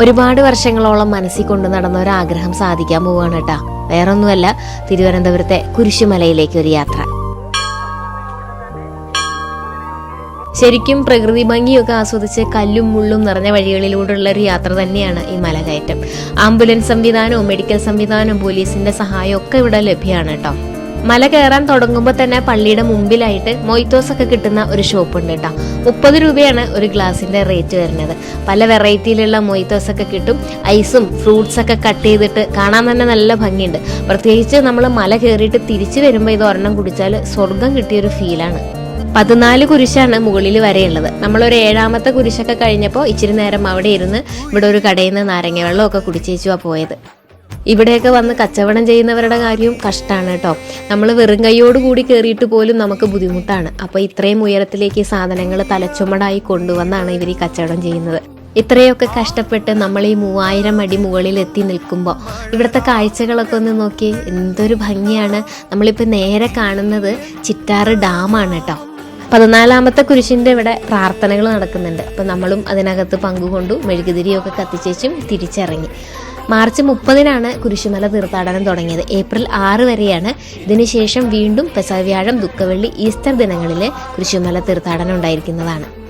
ഒരുപാട് വർഷങ്ങളോളം മനസ്സിൽ കൊണ്ടു നടന്ന ഒരു ആഗ്രഹം സാധിക്കാൻ പോവാണ് കേട്ടാ. വേറൊന്നുമല്ല തിരുവനന്തപുരത്തെ കുരിശുമലയിലേക്ക് ഒരു യാത്ര. ശരിക്കും പ്രകൃതി ഭംഗിയൊക്കെ ആസ്വദിച്ച് കല്ലും മുള്ളും നിറഞ്ഞ വഴികളിലൂടെയുള്ള ഒരു യാത്ര തന്നെയാണ് ഈ മലകയറ്റം. ആംബുലൻസ് സംവിധാനവും മെഡിക്കൽ സംവിധാനവും പോലീസിന്റെ സഹായവും ഒക്കെ ഇവിടെ ലഭ്യമാണ് കേട്ടോ. മല കയറാൻ തുടങ്ങുമ്പോൾ തന്നെ പള്ളിയുടെ മുമ്പിലായിട്ട് മൊയ്ത്തോസ് ഒക്കെ കിട്ടുന്ന ഒരു ഷോപ്പ് ഉണ്ട് കേട്ടോ. മുപ്പത് രൂപയാണ് ഒരു ഗ്ലാസിന്റെ റേറ്റ് വരുന്നത്. പല വെറൈറ്റിയിലുള്ള മൊയ്ത്തോസ് ഒക്കെ കിട്ടും. ഐസും ഫ്രൂട്ട്സ് ഒക്കെ കട്ട് ചെയ്തിട്ട് കാണാൻ തന്നെ നല്ല ഭംഗിയുണ്ട്. പ്രത്യേകിച്ച് നമ്മൾ മല കയറിയിട്ട് തിരിച്ചു വരുമ്പോൾ ഇത് ഒരെണ്ണം കുടിച്ചാൽ സ്വർഗം കിട്ടിയൊരു ഫീലാണ്. പതിനാല് കുരിശാണ് മുകളിൽ വരെയുള്ളത്. നമ്മളൊരു ഏഴാമത്തെ കുരിശൊക്കെ കഴിഞ്ഞപ്പോൾ ഇച്ചിരി നേരം അവിടെ ഇരുന്ന് ഇവിടെ ഒരു കടയിൽ നിന്ന് നാരങ്ങ വെള്ളമൊക്കെ കുടിച്ചേച്ചുവാ പോയത്. ഇവിടെയൊക്കെ വന്ന് കച്ചവടം ചെയ്യുന്നവരുടെ കാര്യവും കഷ്ടമാണ് കേട്ടോ. നമ്മൾ വെറും കൈയോട് കൂടി കയറിയിട്ട് പോലും നമുക്ക് ബുദ്ധിമുട്ടാണ്. അപ്പോൾ ഇത്രയും ഉയരത്തിലേക്ക് സാധനങ്ങൾ തലച്ചുമടായി കൊണ്ടുവന്നാണ് ഇവർ ഈ കച്ചവടം ചെയ്യുന്നത്. ഇത്രയൊക്കെ കഷ്ടപ്പെട്ട് നമ്മൾ ഈ മൂവായിരം അടി മുകളിൽ എത്തി നിൽക്കുമ്പോൾ ഇവിടുത്തെ കാഴ്ചകളൊക്കെ ഒന്ന് നോക്കി. എന്തൊരു ഭംഗിയാണ്. നമ്മളിപ്പോൾ നേരെ കാണുന്നത് ചിറ്റാറ് ഡാമാണ് കേട്ടോ. പതിനാലാമത്തെ കുരിശിന്റെ ഇവിടെ പ്രാർത്ഥനകൾ നടക്കുന്നുണ്ട്. അപ്പം നമ്മളും അതിനകത്ത് പങ്കുകൊണ്ടു മെഴുകുതിരിയൊക്കെ കത്തിച്ചേച്ചും തിരിച്ചിറങ്ങി. മാർച്ച് മുപ്പതിനാണ് കുരിശുമല തീർത്ഥാടനം തുടങ്ങിയത്. ഏപ്രിൽ ആറ് വരെയാണ്. ഇതിനുശേഷം വീണ്ടും പെസവ്യാഴം ദുഃഖവെള്ളി ഈസ്റ്റർ ദിനങ്ങളിൽ കുരിശുമല തീർത്ഥാടനം ഉണ്ടായിരിക്കുന്നതാണ്.